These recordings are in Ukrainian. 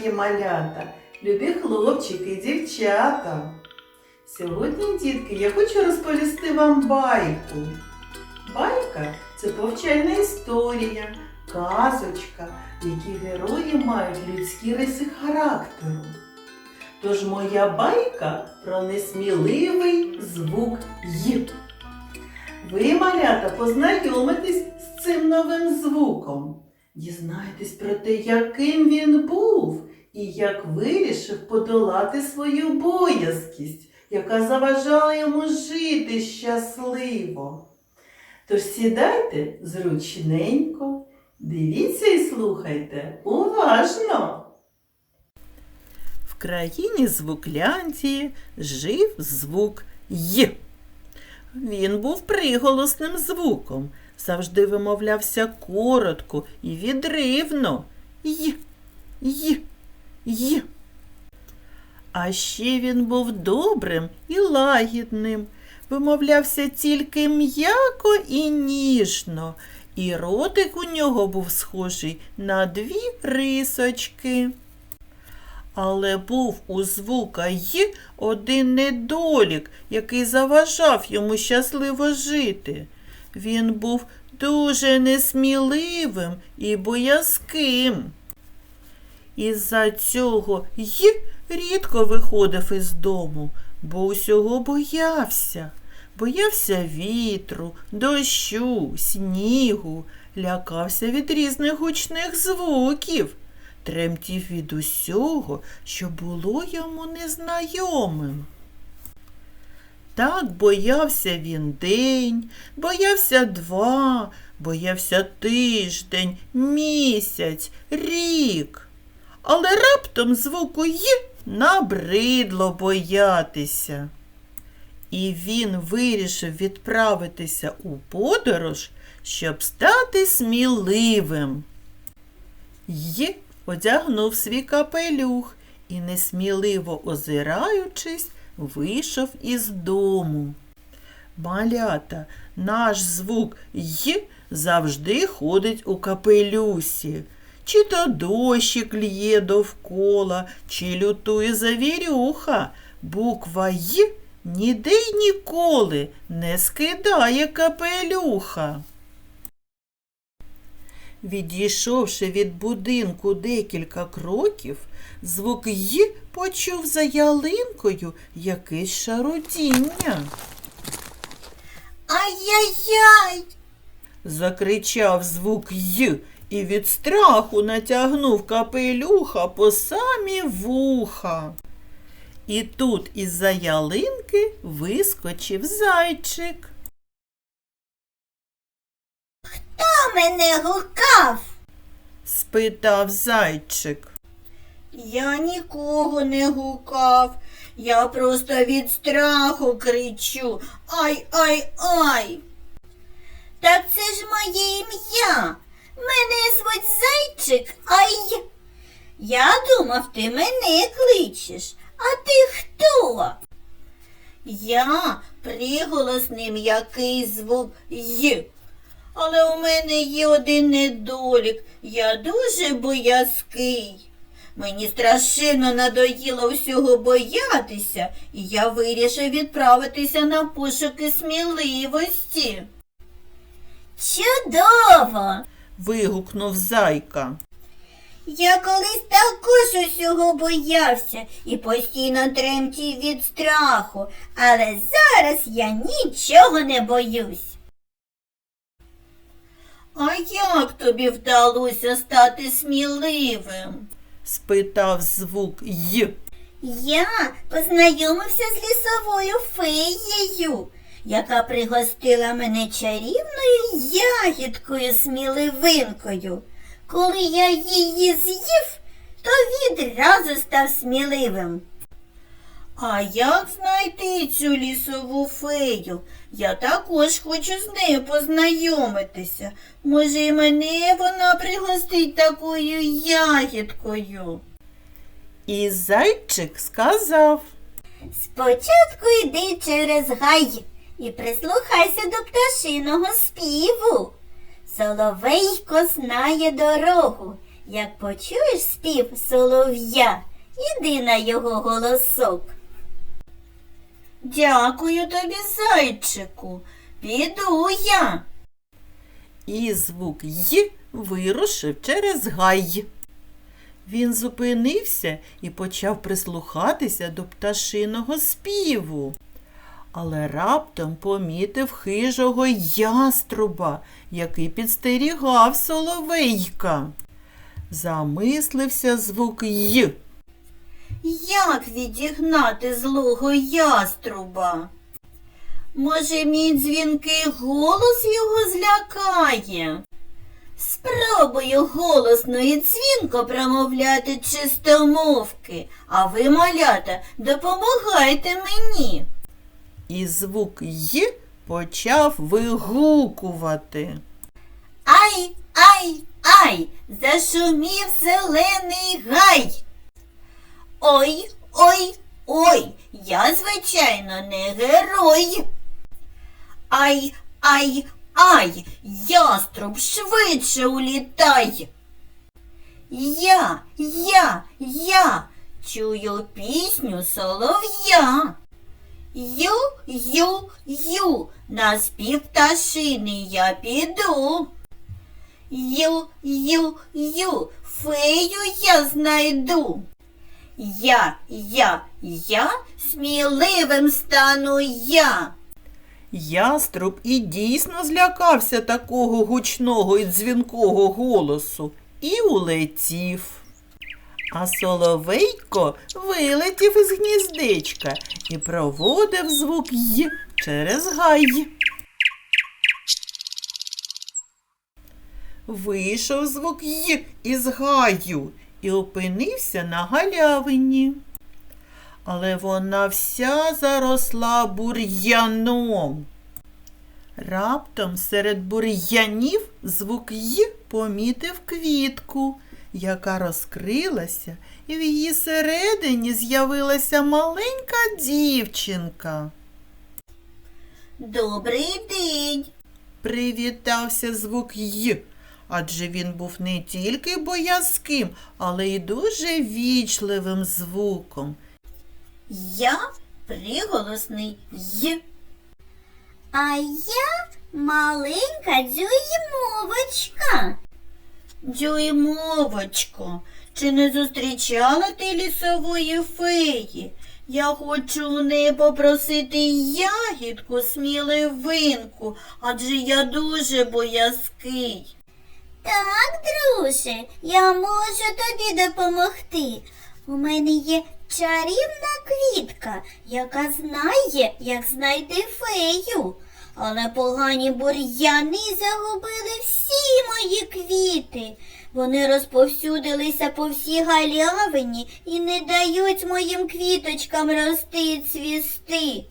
Мої малята, любі хлопчики, дівчата. Сьогодні, дітки, я хочу розповісти вам байку. Байка це повчальна історія, казочка, в якій герої мають людські риси характеру. Тож моя байка про несміливий звук Й. Ви, малята, познайомитесь з цим новим звуком. Дізнайтесь про те, яким він був і як вирішив подолати свою боязкість, яка заважала йому жити щасливо. Тож сідайте зручненько, дивіться і слухайте уважно. В країні звукляндії жив звук Й. Він був приголосним звуком, завжди вимовлявся коротко і відривно. Й, й, й. А ще він був добрим і лагідним, вимовлявся тільки м'яко і ніжно, і ротик у нього був схожий на дві рисочки. Але був у звука й один недолік, який заважав йому щасливо жити. Він був дуже несміливим і боязким. Із-за цього й рідко виходив із дому, бо усього боявся. Боявся вітру, дощу, снігу, лякався від різних гучних звуків, тремтів від усього, що було йому незнайомим. Так боявся він день, боявся два, боявся тиждень, місяць, рік. Але раптом звуку «й» набридло боятися. І він вирішив відправитися у подорож, щоб стати сміливим. Й одягнув свій капелюх і, несміливо озираючись, вийшов із дому. Малята, наш звук й завжди ходить у капелюсі. Чи то дощик лє довкола, чи лютує завірюха. Буква й ніде й ніколи не скидає капелюха. Відійшовши від будинку декілька кроків, звук й почув за ялинкою якесь шарудіння. Ай-яй-яй! Закричав звук й і від страху натягнув капелюха по самі вуха. І тут із-за ялинки вискочив зайчик. Мене гукав? спитав зайчик. Я нікого не гукав. Я просто від страху кричу. Ай, ай, ай. Так це ж моє ім'я. Мене звуть зайчик, ай. Я думав, ти мене кличеш. А ти хто? Я приголосний м'який звук Й. Але у мене є один недолік. Я дуже боязкий. Мені страшенно надоїло всього боятися, і я вирішив відправитися на пошуки сміливості. Чудово! вигукнув зайка. Я колись також усього боявся і постійно тремтів від страху, але зараз я нічого не боюсь. А як тобі вдалося стати сміливим? спитав звук й. Я познайомився з лісовою феєю, яка пригостила мене чарівною ягідкою сміливинкою. Коли я її з'їв, то відразу став сміливим. А як знайти цю лісову фею? Я також хочу з нею познайомитися. Може, і мене вона пригостить такою ягідкою. І зайчик сказав. Спочатку йди через гай і прислухайся до пташиного співу. Соловейко знає дорогу, як почуєш спів солов'я, іди на його голосок. Дякую тобі, зайчику. Піду я. І звук Й вирушив через гай. Він зупинився і почав прислухатися до пташиного співу. Але раптом помітив хижого яструба, який підстерігав соловейка. Замислився звук Й. Як відігнати злого яструба? Може, мій дзвінкий голос його злякає? Спробую голосно і дзвінко промовляти чистомовки, а ви, малята, допомагайте мені. І звук Й почав вигукувати. Ай, ай, ай, зашумів зелений гай. Ой, ой, ой, я, звичайно, не герой. Ай, ай, ай, яструб швидше улітай. Я, я, я чую пісню солов'я. Ю, ю, ю, на спів пташини я піду. Ю, ю, ю, фею я знайду. Я, я, я, сміливим стану я. Яструб і дійсно злякався такого гучного і дзвінкого голосу і улетів. А соловейко вилетів із гніздечка і проводив звук Й через гай. Вийшов звук Й із гаю і опинився на галявині. Але вона вся заросла бур'яном. Раптом серед бур'янів звук Й помітив квітку, яка розкрилася, і в її середині з'явилася маленька дівчинка. Добрий день. Привітався звук Й, адже він був не тільки боязким, але й дуже вічливим звуком. Я приголосний Й. А я маленька дюймовочка. Дюймовочко, чи не зустрічала ти лісової феї? Я хочу у неї попросити ягідку, сміливинку, адже я дуже боязкий. Так, друже, я можу тобі допомогти. У мене є чарівна квітка, яка знає, як знайти фею. Але погані бур'яни загубили всі мої квіти. Вони розповсюдилися по всій галявині і не дають моїм квіточкам рости і цвісти.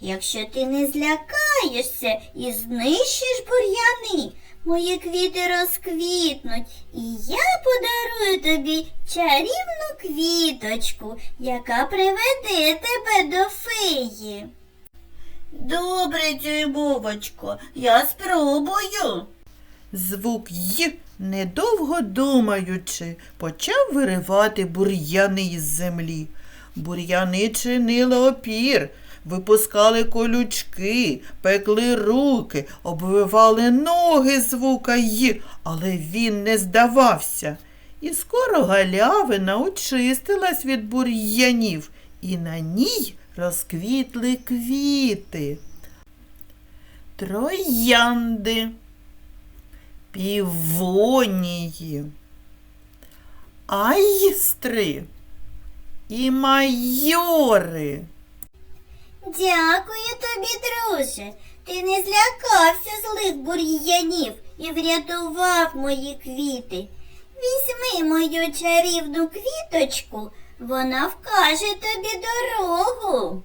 Якщо ти не злякаєшся і знищиш бур'яни, мої квіти розквітнуть, і я подарую тобі чарівну квіточку, яка приведе тебе до феї. Добре, дюймовочко, я спробую. Звук Й, недовго думаючи, почав виривати бур'яни із землі. Бур'яни чинили опір, випускали колючки, пекли руки, обвивали ноги звука Й, але він не здавався. І скоро галявина очистилась від бур'янів, і на ній розквітли квіти. Троянди півонії, айстри і майори. Дякую тобі, друже. Ти не злякався злих бур'янів і врятував мої квіти. Візьми мою чарівну квіточку, вона вкаже тобі дорогу.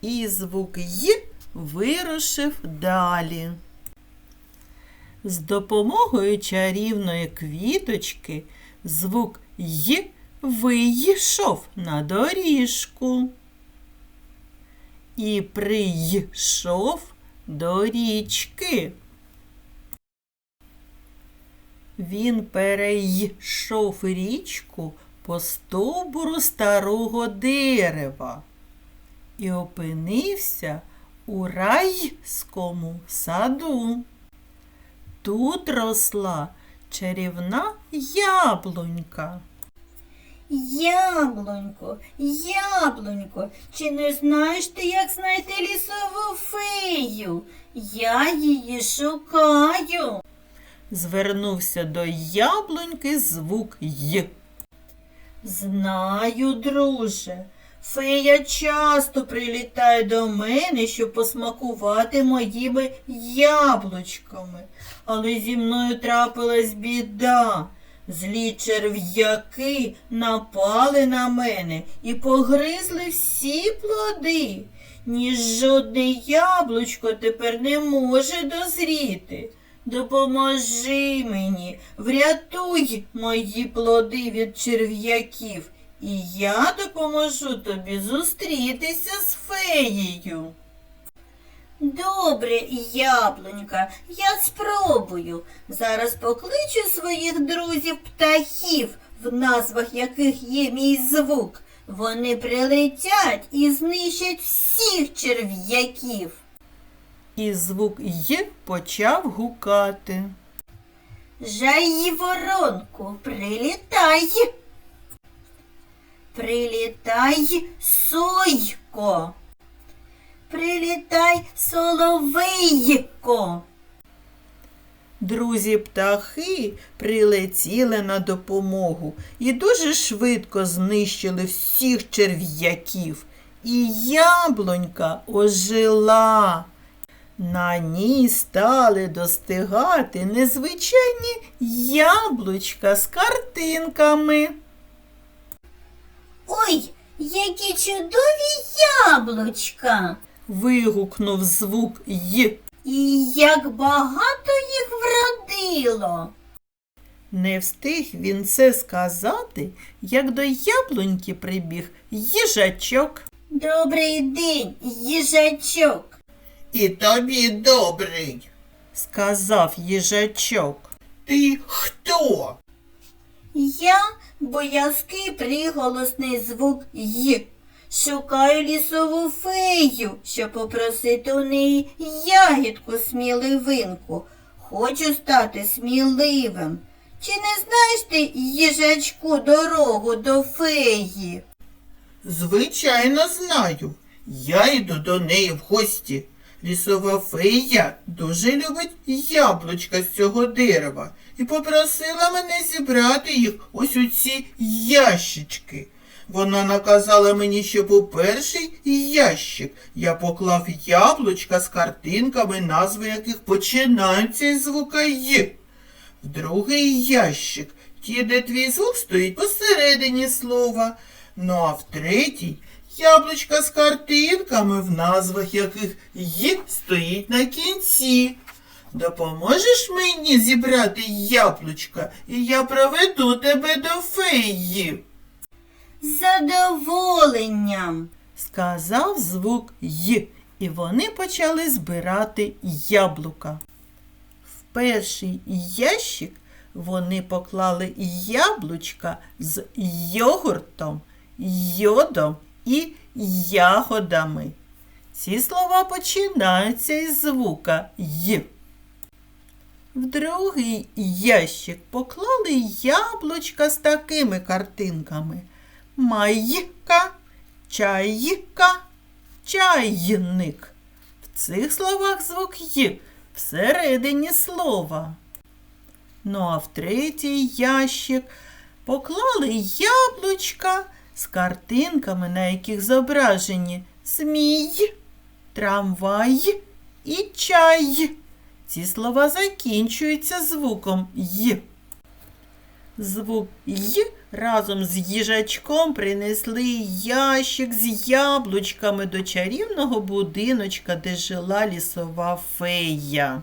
І звук Й вирушив далі. З допомогою чарівної квіточки звук Й вийшов на доріжку. І прийшов до річки. Він перейшов річку по стовбуру старого дерева і опинився у райському саду. Тут росла чарівна яблунька. Яблунько, яблунько, чи не знаєш ти, як знайти лісову фею? Я її шукаю. Звернувся до яблуньки звук Й. Знаю, друже. Фея часто прилітає до мене, щоб посмакувати моїми яблучками. Але зі мною трапилась біда. Злі черв'яки напали на мене і погризли всі плоди. Ні жодне яблучко тепер не може дозріти. Допоможи мені, врятуй мої плоди від черв'яків, і я допоможу тобі зустрітися з феєю. Добре, яблунька, я спробую. Зараз покличу своїх друзів птахів, в назвах яких є мій звук. Вони прилетять і знищать всіх черв'яків. І звук Й почав гукати. Жай воронку, прилітай. Прилітай, сойко. Прилітай, соловейко. Друзі птахи прилетіли на допомогу і дуже швидко знищили всіх черв'яків. І яблунька ожила. На ній стали достигати незвичайні яблучка з картинками. Ой, які чудові яблучка! Вигукнув звук Й. І як багато їх вродило. Не встиг він це сказати, як до яблуньки прибіг їжачок. Добрий день, їжачок. І тобі добрий, сказав їжачок. Ти хто? Я боязкий приголосний звук Й. Шукаю лісову фею, щоб попросити у неї ягідку сміливинку. Хочу стати сміливим. Чи не знаєш ти, їжачку, дорогу до феї? Звичайно, знаю. Я йду до неї в гості. Лісова фея дуже любить яблучка з цього дерева і попросила мене зібрати їх ось у ці ящички. Вона наказала мені, щоб у перший ящик я поклав яблучка з картинками, назви яких починаються із звука Й. В другий ящик, ті, де твій звук стоїть посередині слова. Ну а в третій яблучка з картинками, в назвах яких «й» стоїть на кінці. Допоможеш мені зібрати яблучка, і я проведу тебе до феї, З задоволенням. сказав звук «й», і вони почали збирати яблука. В перший ящик вони поклали яблучка з йогуртом, йодом і ягодами. Ці слова починаються із звука «й». В другий ящик поклали яблучка з такими картинками. Майка, чайка, чайник. В цих словах звук «й» всередині слова. Ну а в третій ящик поклали яблучка з картинками, на яких зображені змій, трамвай і чай. Ці слова закінчуються звуком «й». Звук «й» разом з їжачком принесли ящик з яблучками до чарівного будиночка, де жила лісова фея.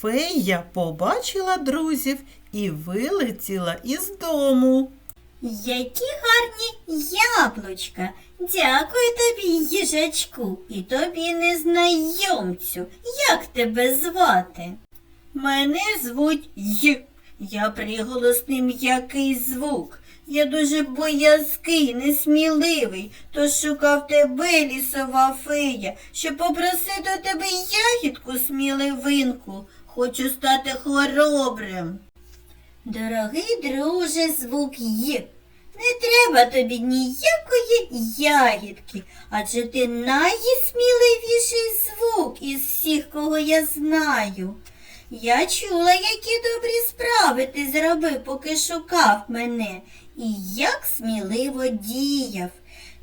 Фея побачила друзів і вилетіла із дому. Які гарні яблучка. Дякую тобі, їжачку, і тобі, незнайомцю. Як тебе звати? Мене звуть Й. Я приголосний м'який звук. Я дуже боязкий, несміливий, тож шукав тебе, лісова фея, щоб попросити тебе ягідку сміливинку. Хочу стати хоробрим. Дорогий друже, звук є. Не треба тобі ніякої ягідки, адже ти найсміливіший звук із всіх, кого я знаю. Я чула, які добрі справи ти зробив, поки шукав мене, і як сміливо діяв.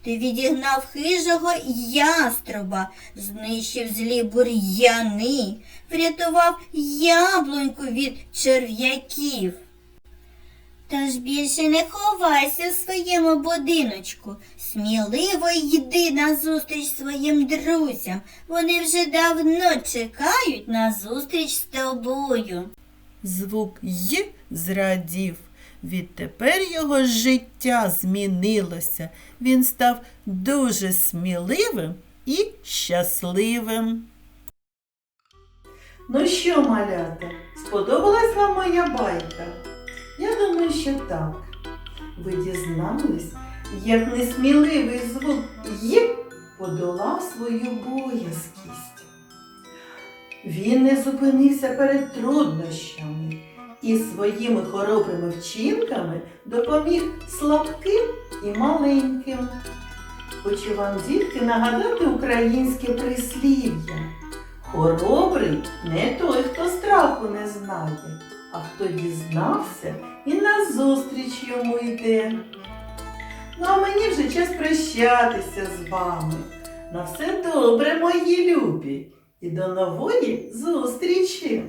Ти відігнав хижого яструба, знищив злі бур'яни, врятував яблуньку від черв'яків. Тож більше не ховайся в своєму будиночку. Сміливо йди назустріч своїм друзям. Вони вже давно чекають на зустріч з тобою. Звук Й зрадів. Відтепер його життя змінилося. Він став дуже сміливим і щасливим. Ну що, малята, сподобалась вам моя байка? Я думаю, що так. Ви дізнались, як несміливий звук є подолав свою боязкість. Він не зупинився перед труднощами і своїми хоробрими вчинками допоміг слабким і маленьким. Хочу вам, дітки, нагадати українське прислів'я. Хоробрий не той, хто страху не знає, а хто дізнався і назустріч йому йде. Ну а мені вже час прощатися з вами. На все добре, мої любі, і до нової зустрічі!